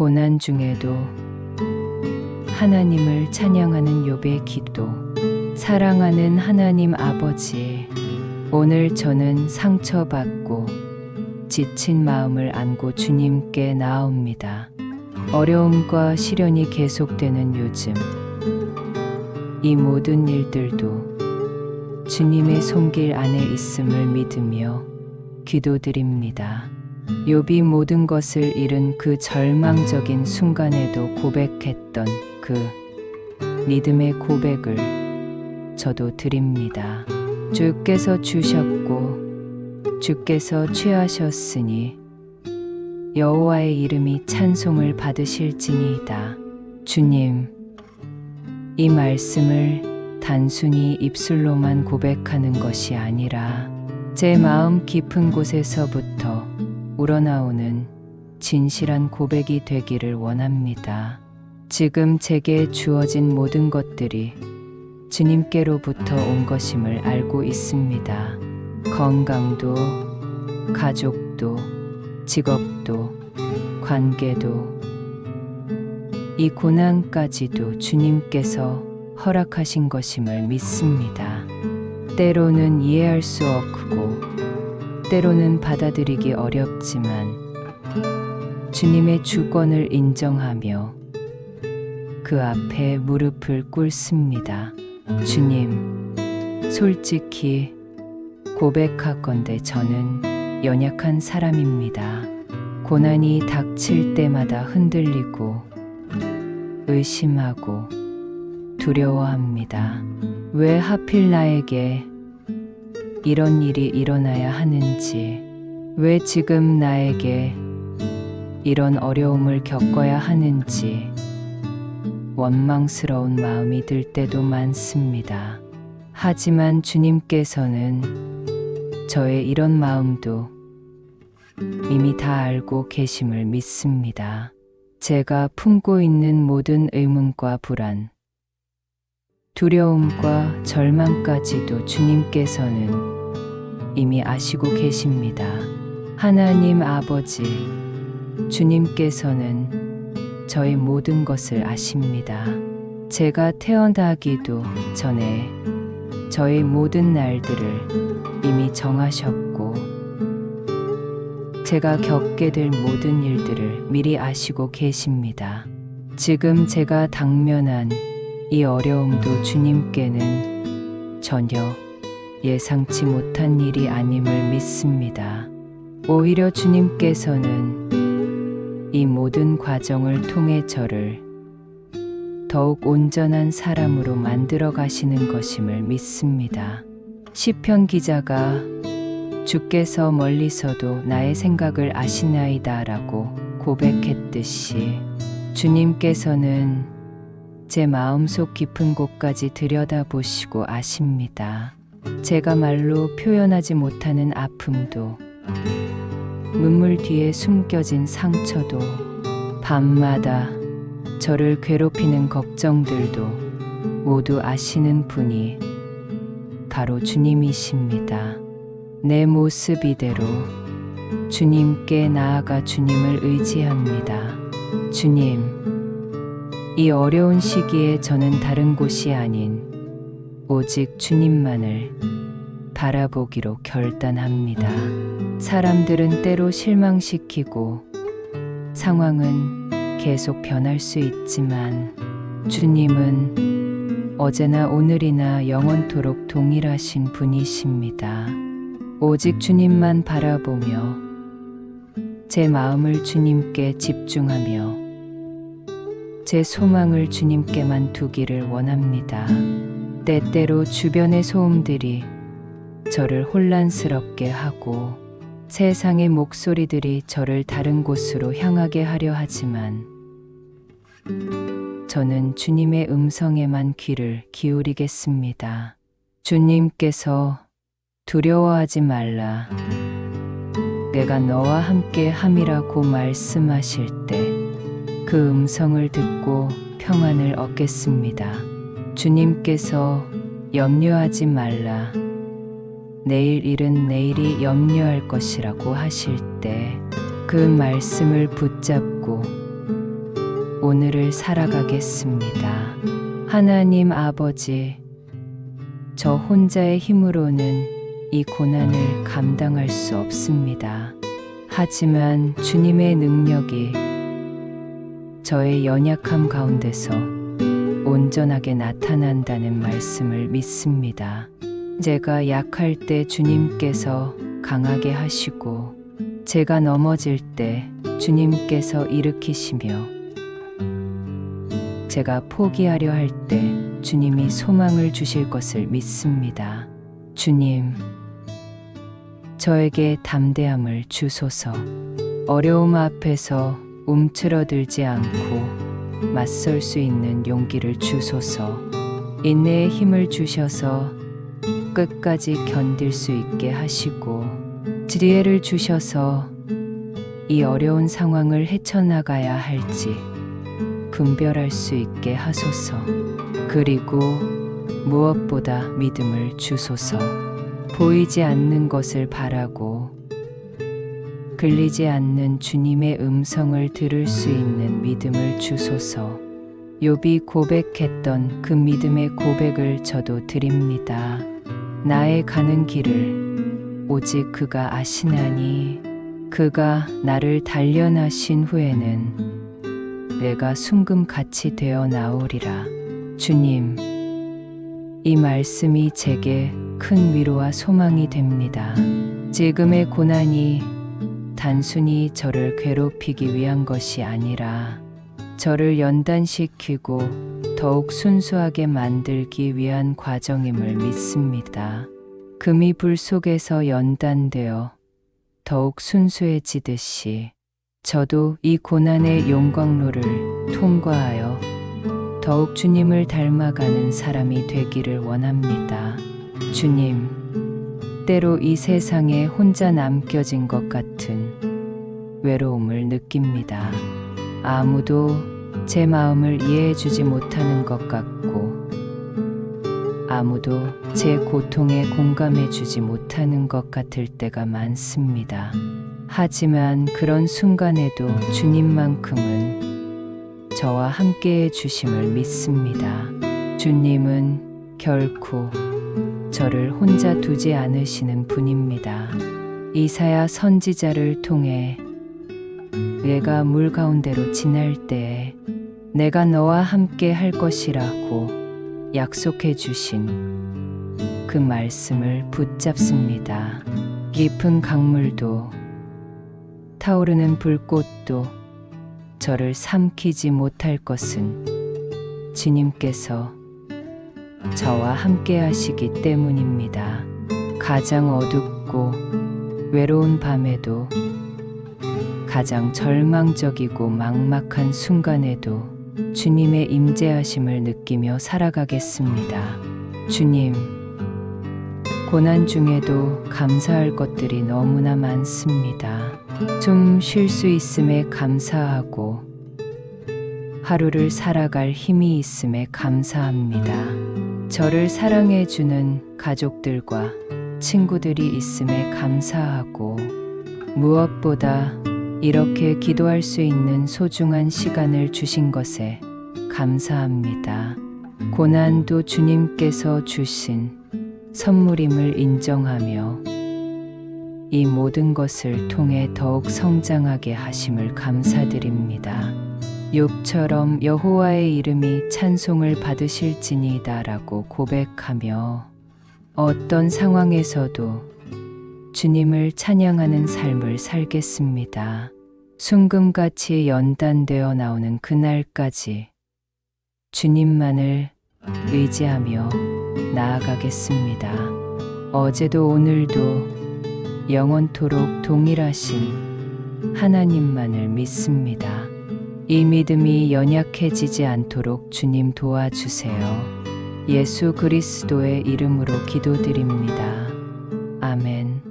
고난 중에도 하나님을 찬양하는 욥의 기도. 사랑하는 하나님 아버지, 오늘 저는 상처받고 지친 마음을 안고 주님께 나아옵니다. 어려움과 시련이 계속되는 요즘, 이 모든 일들도 주님의 손길 안에 있음을 믿으며 기도드립니다. 욥이 모든 것을 잃은 그 절망적인 순간에도 고백했던 그 믿음의 고백을 저도 드립니다. 주께서 주셨고 주께서 취하셨으니 여호와의 이름이 찬송을 받으실지니이다. 주님, 이 말씀을 단순히 입술로만 고백하는 것이 아니라 제 마음 깊은 곳에서부터 우러나오는 진실한 고백이 되기를 원합니다. 지금 제게 주어진 모든 것들이 주님께로부터 온 것임을 알고 있습니다. 건강도, 가족도, 직업도, 관계도, 이 고난까지도 주님께서 허락하신 것임을 믿습니다. 때로는 이해할 수 없고, 때로는 받아들이기 어렵지만, 주님의 주권을 인정하며 그 앞에 무릎을 꿇습니다. 주님, 솔직히 고백하건대 저는 연약한 사람입니다. 고난이 닥칠 때마다 흔들리고 의심하고 두려워합니다. 왜 하필 나에게 이런 일이 일어나야 하는지, 왜 지금 나에게 이런 어려움을 겪어야 하는지, 원망스러운 마음이 들 때도 많습니다. 하지만 주님께서는 저의 이런 마음도 이미 다 알고 계심을 믿습니다. 제가 품고 있는 모든 의문과 불안, 두려움과 절망까지도 주님께서는 이미 아시고 계십니다. 하나님 아버지, 주님께서는 저의 모든 것을 아십니다. 제가 태어나기도 전에 저의 모든 날들을 이미 정하셨고, 제가 겪게 될 모든 일들을 미리 아시고 계십니다. 지금 제가 당면한 이 어려움도 주님께는 전혀 예상치 못한 일이 아님을 믿습니다. 오히려 주님께서는 이 모든 과정을 통해 저를 더욱 온전한 사람으로 만들어 가시는 것임을 믿습니다. 시편 기자가 주께서 멀리서도 나의 생각을 아시나이다라고 고백했듯이 주님께서는 제 마음속 깊은 곳까지 들여다보시고 아십니다. 제가 말로 표현하지 못하는 아픔도 눈물 뒤에 숨겨진 상처도 밤마다 저를 괴롭히는 걱정들도 모두 아시는 분이 바로 주님이십니다. 내 모습 이대로 주님께 나아가 주님을 의지합니다. 주님, 이 어려운 시기에 저는 다른 곳이 아닌 오직 주님만을 바라보기로 결단합니다. 사람들은 때로 실망시키고 상황은 계속 변할 수 있지만 주님은 어제나 오늘이나 영원토록 동일하신 분이십니다. 오직 주님만 바라보며 제 마음을 주님께 집중하며 제 소망을 주님께만 두기를 원합니다. 때때로 주변의 소음들이 저를 혼란스럽게 하고 세상의 목소리들이 저를 다른 곳으로 향하게 하려 하지만 저는 주님의 음성에만 귀를 기울이겠습니다. 주님께서 두려워하지 말라. 내가 너와 함께 함이라고 말씀하실 때 그 음성을 듣고 평안을 얻겠습니다. 주님께서 염려하지 말라. 내일 일은 내일이 염려할 것이라고 하실 때 그 말씀을 붙잡고 오늘을 살아가겠습니다. 하나님 아버지, 저 혼자의 힘으로는 이 고난을 감당할 수 없습니다. 하지만 주님의 능력이 저의 연약함 가운데서 온전하게 나타난다는 말씀을 믿습니다. 제가 약할 때 주님께서 강하게 하시고 제가 넘어질 때 주님께서 일으키시며 제가 포기하려 할 때 주님이 소망을 주실 것을 믿습니다. 주님, 저에게 담대함을 주소서. 어려움 앞에서 움츠러들지 않고 맞설 수 있는 용기를 주소서. 인내의 힘을 주셔서 끝까지 견딜 수 있게 하시고 지혜를 주셔서 이 어려운 상황을 헤쳐나가야 할지 분별할 수 있게 하소서. 그리고 무엇보다 믿음을 주소서. 보이지 않는 것을 바라고 들리지 않는 주님의 음성을 들을 수 있는 믿음을 주소서. 욥이 고백했던 그 믿음의 고백을 저도 드립니다. 나의 가는 길을 오직 그가 아시나니 그가 나를 단련하신 후에는 내가 순금같이 되어 나오리라. 주님, 이 말씀이 제게 큰 위로와 소망이 됩니다. 지금의 고난이 단순히 저를 괴롭히기 위한 것이 아니라 저를 연단시키고 더욱 순수하게 만들기 위한 과정임을 믿습니다. 금이 불 속에서 연단되어 더욱 순수해지듯이 저도 이 고난의 용광로를 통과하여 더욱 주님을 닮아가는 사람이 되기를 원합니다. 주님, 때로 이 세상에 혼자 남겨진 것 같은 외로움을 느낍니다. 아무도 제 마음을 이해해 주지 못하는 것 같고, 아무도 제 고통에 공감해 주지 못하는 것 같을 때가 많습니다. 하지만 그런 순간에도 주님만큼은 저와 함께 해 주심을 믿습니다. 주님은 결코 저를 혼자 두지 않으시는 분입니다. 이사야 선지자를 통해 내가 물 가운데로 지날 때에 내가 너와 함께 할 것이라고 약속해 주신 그 말씀을 붙잡습니다. 깊은 강물도 타오르는 불꽃도 저를 삼키지 못할 것은 주님께서 저와 함께 하시기 때문입니다. 가장 어둡고 외로운 밤에도 가장 절망적이고 막막한 순간에도 주님의 임재하심을 느끼며 살아가겠습니다. 주님, 고난 중에도 감사할 것들이 너무나 많습니다. 좀 쉴 수 있음에 감사하고 하루를 살아갈 힘이 있음에 감사합니다. 저를 사랑해 주는 가족들과 친구들이 있음에 감사하고 무엇보다 이렇게 기도할 수 있는 소중한 시간을 주신 것에 감사합니다. 고난도 주님께서 주신 선물임을 인정하며 이 모든 것을 통해 더욱 성장하게 하심을 감사드립니다. 욥처럼 여호와의 이름이 찬송을 받으실지니다라고 고백하며 어떤 상황에서도 주님을 찬양하는 삶을 살겠습니다. 순금같이 연단되어 나오는 그날까지 주님만을 의지하며 나아가겠습니다. 어제도 오늘도 영원토록 동일하신 하나님만을 믿습니다. 이 믿음이 연약해지지 않도록 주님 도와주세요. 예수 그리스도의 이름으로 기도드립니다. 아멘.